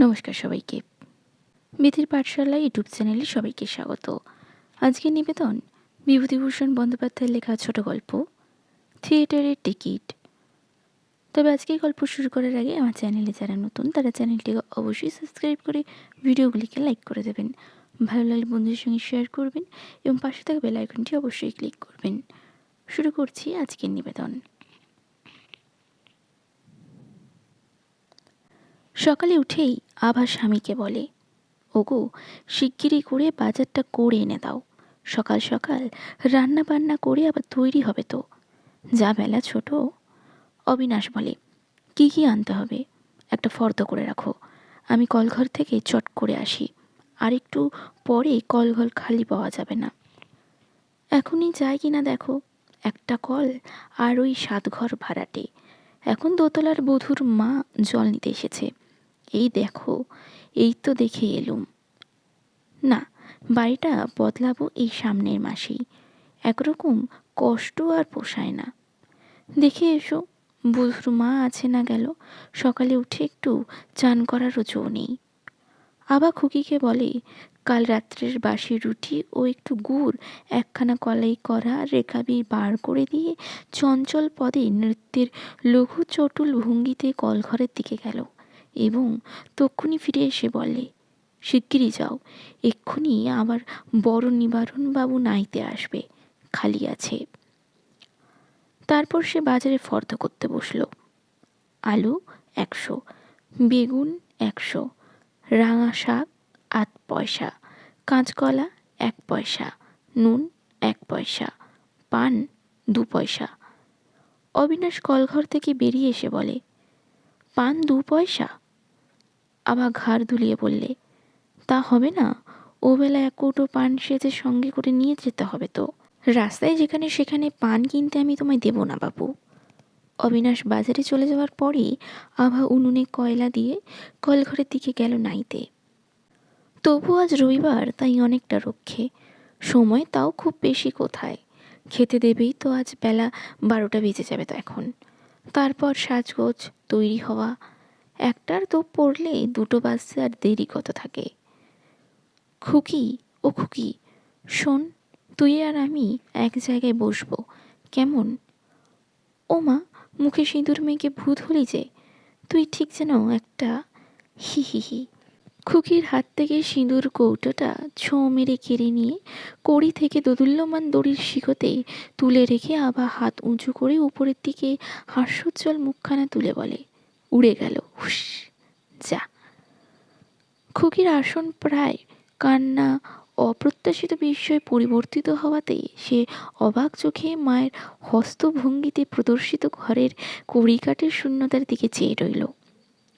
নমস্কার সবাইকে। বিধির পাঠশালা ইউটিউব চ্যানেলে সবাইকে স্বাগত। আজকে নিবেদন বিভূতিভূষণ বন্দ্যোপাধ্যায়ের লেখা ছোট গল্প, থিয়েটারের টিকিট। তবে আজকে গল্প শুরু করার আগে আমার চ্যানেলে যারা নতুন, তারা চ্যানেলটিকে অবশ্যই সাবস্ক্রাইব করে ভিডিওগুলিকে লাইক করে দেবেন। ভালো লাগলে বন্ধুদের সঙ্গে শেয়ার করবেন এবং পাশে থাকা বেল আইকনটি অবশ্যই ক্লিক করবেন। শুরু করছি আজকের নিবেদন। সকালে উঠেই আভা স্বামীকে বলে, ওগো, শিগগিরই করে বাজারটা করে এনে দাও। সকাল সকাল রান্না বান্না করে আবার তৈরি হবে তো। যা বেলা ছোট। অবিনাশ বলে, কি কি আনতে হবে? একটা ফর্দ করে রাখো। আমি কলঘর থেকে চট করে আসি। আর একটু পরে কলঘর খালি পাওয়া যাবে না। এখনই যায় কি না দেখো। একটা কল আর ওই সাত ঘর ভাড়াটে। এখন দোতলার বধুর মা জল নিতে এসেছে। এই দেখো, এই তো দেখে এলুম। না, বাড়িটা বদলাবো এই সামনের মাসেই। একরকম কষ্ট আর পোষায় না। দেখে এসো, বধুর মা আছে না গেল। সকালে উঠে একটু চান করারও জো নেই। আবার খুকিকে বলে, কাল রাত্রের বাসি রুটি ও একটু গুড়, একখানা কলাই করা রেখাবি বার করে দিয়ে চঞ্চল পদে নৃত্যের লঘু চটুল ভঙ্গিতে কলঘরের দিকে গেল। এবং তক্ষুনি ফিরে এসে বলে, শিগগিরই যাও, এক্ষুনি আবার বড় নিবারণবাবু নাইতে আসবে, খালি আছে। তারপর সে বাজারে ফর্দ করতে বসল। আলু একশো, বেগুন একশো, রাঙা শাক আট পয়সা, কাঁচকলা এক পয়সা, নুন এক পয়সা, পান দু পয়সা। অবিনাশ কলঘর থেকে বেরিয়ে এসে বলে, পান দু পয়সা? আবার ঘাড় দুলিয়ে বললে, তা হবে না ও বেলা এক কৌটো পান সেজে সঙ্গে করে নিয়ে যেতে হবে তো। রাস্তায় যেখানে সেখানে পান কিনতে আমি তোমায় দেবো না বাবু অবিনাশ বাজারে চলে যাওয়ার পরেই আভা উনুনে কয়লা দিয়ে কলঘরের দিকে গেল নাইতে। তবু আজ রবিবার, তাই অনেকটা রক্ষে। সময় তাও খুব বেশি কোথায়? খেতে দেবেই তো আজ বেলা বারোটা বেজে যাবে তো এখন। তারপর সাজগোজ তৈরি হওয়া একটার তো পড়লে দুটো বাজতে আর দেরি কত থাকে। খুকি, ও খুকি, শোন, তুই আর আমি এক জায়গায় বসবো, কেমন? ও মা, মুখে সিঁদুর মেয়েকে ভূত হলি যে, তুই ঠিক যেন একটা হি হি হি। খুকির হাত থেকে সিঁদুর কৌটোটা ছোঁ মেরে কেড়ে নিয়ে কড়ি থেকে দোদুল্যমান দড়ির শিখতে তুলে রেখে আবার হাত উঁচু করে উপরের দিকে হাস্যোজ্জ্বল মুখখানা তুলে বলে উড়ে গেল। হুস যা। খুকির আসন প্রায় কান্না, অপ্রত্যাশিত বিস্ময়ে পরিবর্তিত হওয়াতে সে অবাক চোখে মায়ের হস্তভঙ্গিতে প্রদর্শিত ঘরের কড়িকাঠের শূন্যতার দিকে চেয়ে রইল।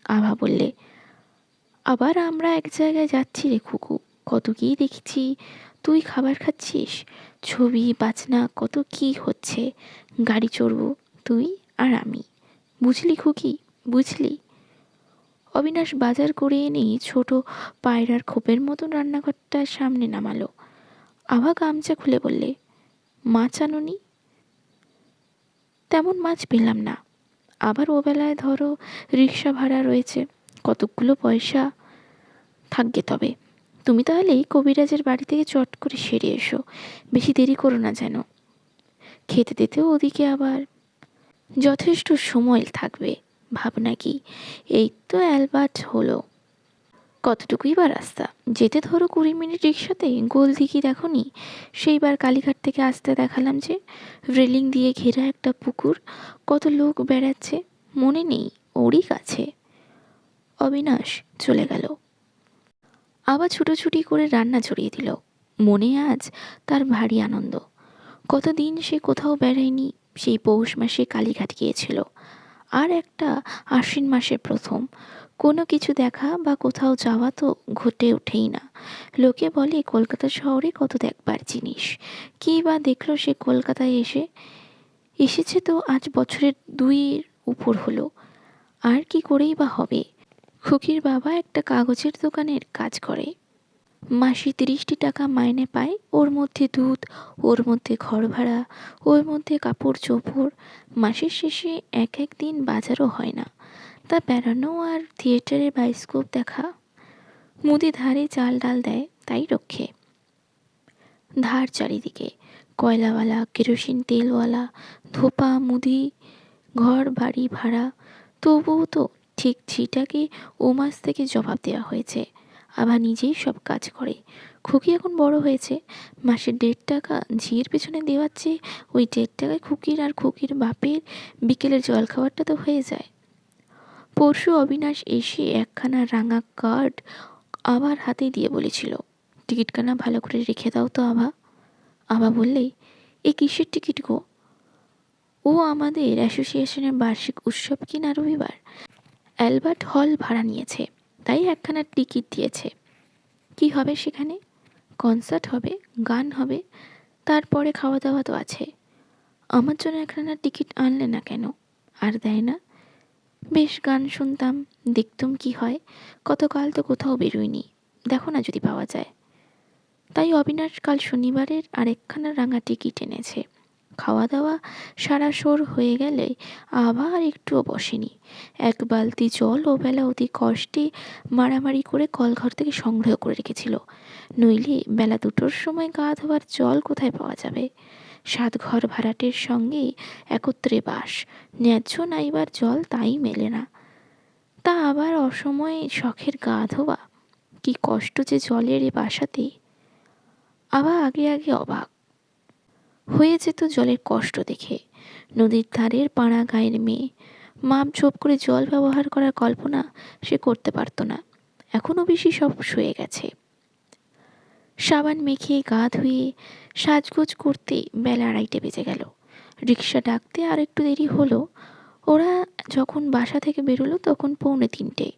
আভা বললে, আবার আমরা এক জায়গায় যাচ্ছি রে খুকু, কত কী দেখছি, তুই খাবার খাচ্ছিস, ছবি, বাজনা, কত কী হচ্ছে, গাড়ি চড়বো, তুই আর আমি। বুঝলি খুকি বুঝলি? অবিনাশ বাজার করে এনে ছোট পায়রার খোপের মতন রান্নাঘরটার সামনে নামালো। আভা গামছা খুলে বললে, মাছ আনুনি? তেমন মাছ পেলাম না। আবার ওবেলায় ধরো রিক্সা ভাড়া রয়েছে, কতকগুলো পয়সা থাকবে তবে। তুমি তাহলে কবিরাজের বাড়ি থেকে চট করে সেরে এসো, বেশি দেরি করো না যেন। খেতে দিতেও ওদিকে আবার যথেষ্ট সময় থাকবে। ভাবনা কি? এই তো অ্যালবার্ট হলো। কতটুকুই বা রাস্তা? যেতে ধরো কুড়ি মিনিট রিক্সাতে গোল দেখো নি সেইবার কালীঘাট থেকে আসতে দেখালাম যে, রেলিং দিয়ে ঘেরা একটা পুকুর, কত লোক বেড়াচ্ছে, মনে নেই, ওরই কাছে। অবিনাশ চলে গেল। আবার ছুটোছুটি করে রান্না ছড়িয়ে দিল। মনে আজ তার ভারী আনন্দ। কতদিন সে কোথাও বেড়ায়নি, সেই পৌষ মাসে কালীঘাট গিয়েছিল। আর একটা আশ্বিন মাসের প্রথম। কোনো কিছু দেখা বা কোথাও যাওয়া তো ঘটে ওঠেই না। লোকে বলে, কলকাতা শহরে কত দেখবার জিনিস। কী বা দেখল সে কলকাতায় এসে? এসেছে তো আজ বছরের দুইয়ের উপর হলো। আর কি করেই বা হবে? খুকির বাবা একটা কাগজের দোকানের কাজ করে। মাসে তিরিশটি টাকা মাইনে পায়। ওর মধ্যে দুধ, ওর মধ্যে ঘর ভাড়া ওর মধ্যে কাপড় চোপড়। মাসের শেষে এক এক দিন বাজারও হয় না। তা বেড়ানো আর থিয়েটারে বায়োস্কোপ দেখা। মুদি ধারে চাল ডাল দেয়, তাই রক্ষে। ধার চারিদিকে, কয়লাওয়ালা, কেরোসিন তেলওয়ালা, ধোপা, মুদি, ঘর, বাড়ি ভাড়া। তবুও তো ঠিক ঝিটাকে ও মাস থেকে জবাব দেওয়া হয়েছে। আবার নিজেই সব কাজ করে। খুকি এখন বড় হয়েছে। মাসে দেড় টাকা ঝিয়ের পেছনে দেওয়ার চেয়ে ওই দেড় টাকায় খুকির আর খুকির বাপের বিকেলের জল খাবারটা তো হয়ে যায়। পরশু অবিনাশ এসে একখানা রাঙা কার্ড আবার হাতে দিয়ে বলেছিল, টিকিটখানা ভালো করে রেখে দাও তো আভা। আভা বললেই এ কিসের টিকিট গো? ও আমাদের অ্যাসোসিয়েশনের বার্ষিক উৎসব কিনা রবিবার? অ্যালবার্ট হল ভাড়া নিয়েছে। তাই একখানা টিকিট দিয়েছে। কি হবে সেখানে? কনসার্ট হবে, গান হবে, তারপরে খাওয়া দাওয়া তো আছে। আমার জন্য একখানা টিকিট আনলে না কেন? আর দেয় না। বেশ গান শুনতাম, দেখতুম কি হয়। কতকাল তো কোথাও বেরোয়নি। দেখো না যদি পাওয়া যায়। তাই অবিনাশ কাল শনিবারের আরেকখানা রাঙা টিকিট এনেছে। খাওয়া দাওয়া সারা সোর হয়ে গেলে আবার একটুও বসেনি। এক বালতি জল ও বেলা অতি কষ্টে মারামারি করে কলঘর থেকে সংগ্রহ করে রেখেছিল। নইলে বেলা দুটোর সময় গা ধোয়ার জল কোথায় পাওয়া যাবে? সাত ঘর ভাড়াটের সঙ্গে একত্রে বাস, ন্যায্য নাইবার জল তাই মেলে না। তা আবার অসময়ে শখের গা ধোয়া, কি কষ্ট যে জলের এ বাসাতে। আবার আগে আগে অবাক হয়ে যেত জলের কষ্ট দেখে। নদীর ধারের পাড়া গায়ের মেয়ে। মাপ ঝোপ করে জল ব্যবহার করার কল্পনা সে করতে পারত না। এখনও বেশি সব শুয়ে গেছে। সাবান মেখে গা ধুয়ে সাজগোজ করতে বেলা আড়াইটে বেজে গেল। রিক্সা ডাকতে আর একটু দেরি হলো। ওরা যখন বাসা থেকে বেরোলো তখন পৌনে তিনটে।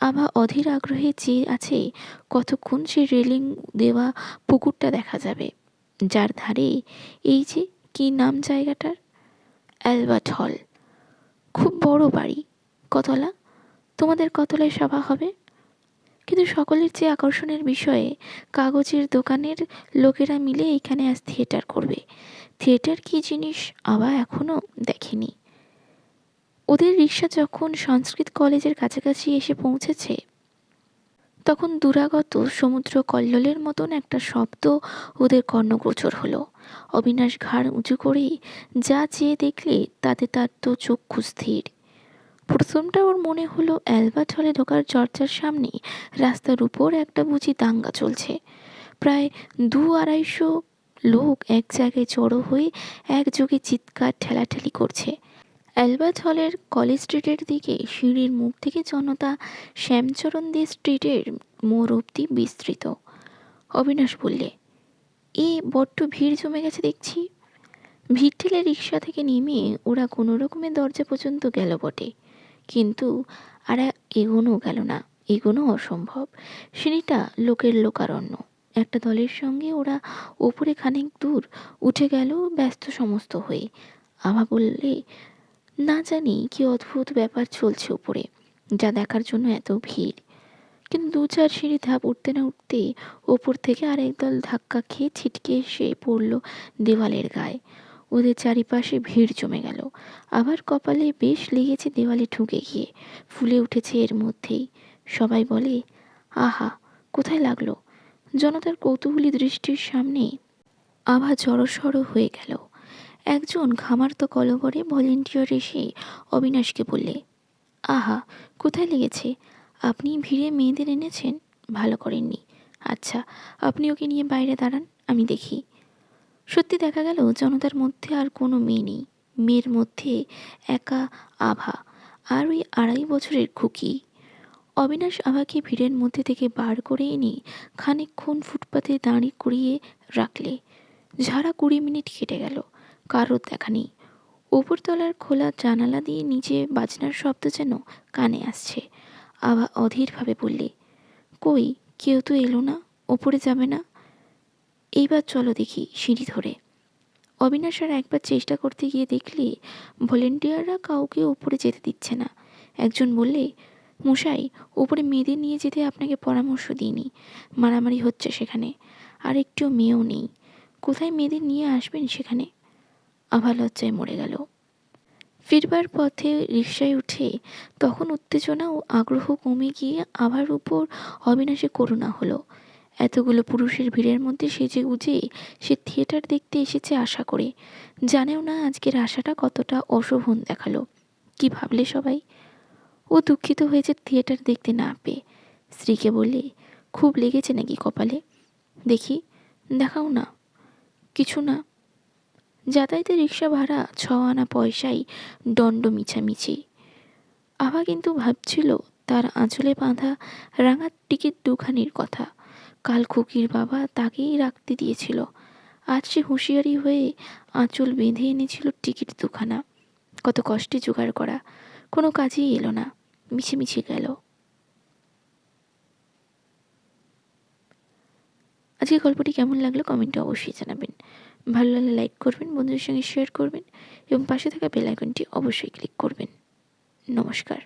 আভা অধীর আগ্রহে চেয়ে আছে কতক্ষণ সে রেলিং দেওয়া পুকুরটা দেখা যাবে। যার ধারে এই যে কি নাম জায়গাটার? অ্যালবার্ট হল। খুব বড় বাড়ি। কতলা? তোমাদের কতলায় সভা হবে? কিন্তু সকলের চেয়ে আকর্ষণের বিষয়ে কাগজের দোকানের লোকেরা মিলে এইখানে আজ থিয়েটার করবে। থিয়েটার কী জিনিস আবার এখনও দেখেনি। ওদের রিক্সা যখন সংস্কৃত কলেজের কাছাকাছি এসে পৌঁছেছে তখন দুরাগত সমুদ্র কল্লোলের মতন একটা শব্দ ওদের কর্ণগোচর হলো। অবিনাশ ঘাড় উঁচু করে যা চেয়ে দেখলে তাতে তার তো চক্ষু স্থির। প্রথমটা ওর মনে হলো অ্যালবার্ট হলে ঢোকার চর্চার সামনে রাস্তার উপর একটা বুঝি দাঙ্গা চলছে। প্রায় দু আড়াইশো লোক এক জায়গায় জড়ো হয়ে একযোগে চিৎকার, ঠেলাঠেলি করছে। অ্যালবার্ট হলের কলেজ স্ট্রিটের দিকে সিঁড়ির মুখ থেকে জনতা শ্যামচরণ দে স্ট্রিটের মোড় অব্দি বিস্তৃত। অবিনাশ বললে, এ বড্ড ভিড় জমে গেছে দেখছি। ভিড় ঠেলে রিক্সা থেকে নেমে ওরা কোনো রকমের দরজা পর্যন্ত গেল বটে। কিন্তু আর এগোনো গেল না। এগোনো অসম্ভব। সিঁড়িটা লোকের লোকারণ্য। একটা দলের সঙ্গে ওরা ওপরে খানিক দূর উঠে গেল ব্যস্ত সমস্ত হয়ে। আভা বললে না জানি কি অদ্ভুত ব্যাপার চলছে উপরে যা দেখার জন্য এত ভিড়। কিন্তু দু চার সিঁড়ি ধাপ উঠতে না উঠতে ওপর থেকে আরেক দল ধাক্কা খেয়ে ছিটকে এসে পড়ল দেওয়ালের গায়ে। ওদের চারিপাশে ভিড় জমে গেল। আবার কপালে বেশ লেগেছে দেওয়ালে ঢুকে গিয়ে। ফুলে উঠেছে এর মধ্যেই। সবাই বলে, আহা, কোথায় লাগল? জনতার কৌতূহলী দৃষ্টির সামনে আভা জড়সড় হয়ে গেল। একজন খামার্ত কলবরে ভলেন্টিয়ার এসে অবিনাশকে বললে, আহা, কোথায় লেগেছে? আপনি ভিড়ে মেয়েদের এনেছেন? ভালো করেননি। আচ্ছা আপনি ওকে নিয়ে বাইরে দাঁড়ান, আমি দেখি। সত্যি দেখা গেল জনতার মধ্যে আর কোনো মেয়ে নেই। মেয়ের মধ্যে একা আভা, আর ওই আড়াই বছরের খুকি। অবিনাশ আভাকে ভিড়ের মধ্যে থেকে বার করে এনে খানিকক্ষণ ফুটপাতে দাঁড়িয়ে করিয়ে রাখলে, ঝাড়া কুড়ি মিনিট কেটে গেল। কারোর দেখা নেই। উপরতলার খোলা জানালা দিয়ে নিচে বাজনার শব্দ যেন কানে আসছে। আভা অধীরভাবে বললে, কই, কেউ তো এলো না, ওপরে যাবে না? এইবার চলো দেখি সিঁড়ি ধরে। অবিনাশ আর একবার চেষ্টা করতে গিয়ে দেখলে ভলেন্টিয়াররা কাউকে ওপরে যেতে দিচ্ছে না। একজন বললে, মশাই, ওপরে মেয়েদের নিয়ে যেতে আপনাকে পরামর্শ দিইনি। মারামারি হচ্ছে সেখানে, আর একটু মেয়েও নেই। কোথায় মেয়েদের নিয়ে আসবেন সেখানে? আভা লজ্জায় মরে গেল। ফিরবার পথে রিকশায় উঠে তখন উত্তেজনা ও আগ্রহ কমে গিয়ে আবার উপর অবিনাশে করুণা হলো। এতগুলো পুরুষের ভিড়ের মধ্যে সেজে উজে সে থিয়েটার দেখতে এসেছে আশা করে। জানেও না আজকের আশাটা কতটা অশোভন দেখাল। কি ভাবলে সবাই? ও দুঃখিত হয়েছে থিয়েটার দেখতে না পেয়ে। স্ত্রীকে বললে, খুব লেগেছে নাকি কপালে? দেখি, দেখাও না। কিছু না যাতায়াতে রিক্সা ভাড়া ছ আনা পয়সাই দণ্ড মিছামিছি। আভা কিন্তু ভাবছিল, তার আঁচলে বাঁধা রাঙা টিকিট দুখানির কথা। কাল খুকির বাবা তাকেই রাখতে দিয়েছিল। আজ সে হুঁশিয়ারি হয়ে আঁচল বেঁধে এনেছিল টিকিট দুখানা। কত কষ্টে জোগাড় করা, কোনো কাজেই এলো না মিছে মিছে গেল। আজকে গল্পটি কেমন লাগল কমেন্টে অবশ্যই জানাবেন। ভালো লাগলে লাইক করবেন, বন্ধুদের সঙ্গে শেয়ার করবেন এবং পাশে থাকা বেল আইকনটি অবশ্যই ক্লিক করবেন। নমস্কার।